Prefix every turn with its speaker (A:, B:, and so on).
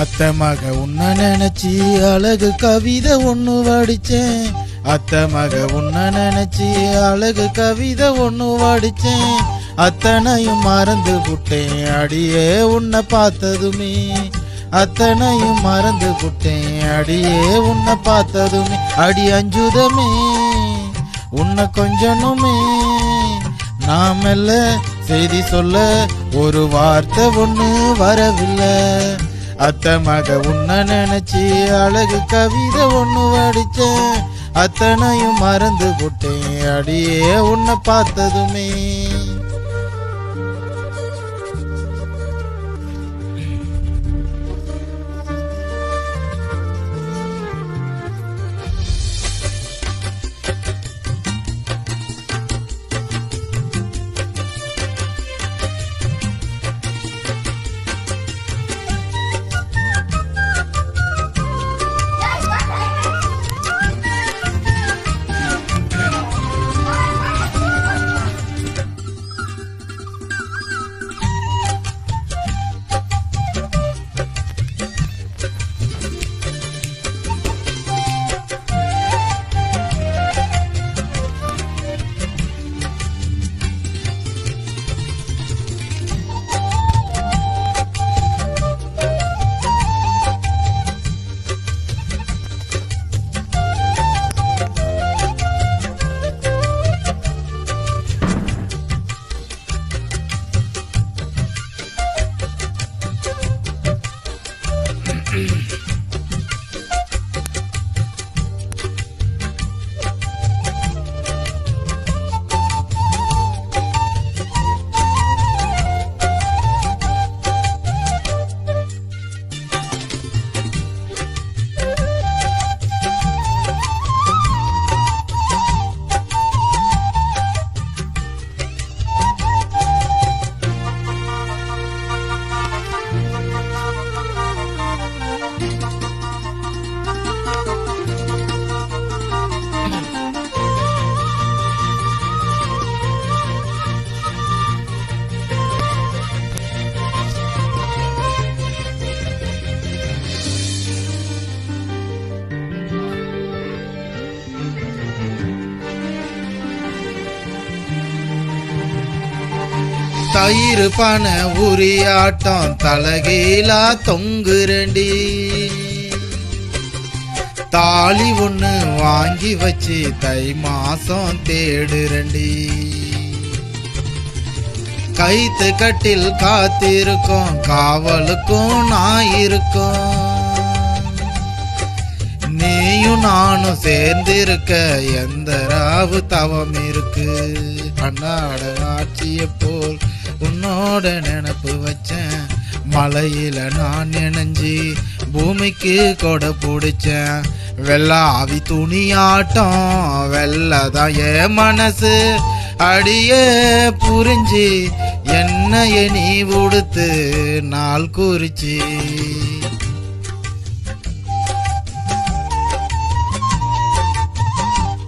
A: அத்தை மக உன்ன நினைச்சி அழகு கவிதை ஒண்ணு வடிச்சேன். அத்தை மக உன்ன நினைச்சி அழகு கவிதை ஒண்ணு வடிச்சேன். அத்தனையும் மறந்து விட்டேன். அடியே உன்னை பார்த்ததுமே. அத்தனையும் மறந்து விட்டேன். அடியே உன்னை பார்த்ததுமே. அடி அஞ்சுதமே. உன்னை கொஞ்சனுமே. நாம செய்தி சொல்ல ஒரு வார்த்தை ஒன்று வரவில்லை. அத்தை மக உன்னை நினைச்சி அழகு கவிதை ஒன்று வடிச்சேன் அத்தனையும் மறந்து விட்டேன். அடியே உன்னை பார்த்ததுமே. Thank you. தயிர் பண உரியாட்டம் தலகீழா தொங்குரண்டி. தாலி ஒன்று வாங்கி வச்சு தை மாசம் தேடுரண்டி கைத்து கட்டில் காத்திருக்கோம் காவலுக்கும் நான் இருக்கும். நீயும் நானும் சேர்ந்திருக்க எந்த ராவு தவம் இருக்கு? அண்ணாட ஆட்சியை போல் உன்னோட நினப்பு வச்சேன். மலையில நான் நினைஞ்சி பூமிக்கு கொடை பிடிச்சேன். வெள்ளாவி துணியாட்டம் வெள்ளதான் ஏ மனசு. அடியே புரிஞ்சு என்னைய நீ உடுத்து நாள் குறிச்சி.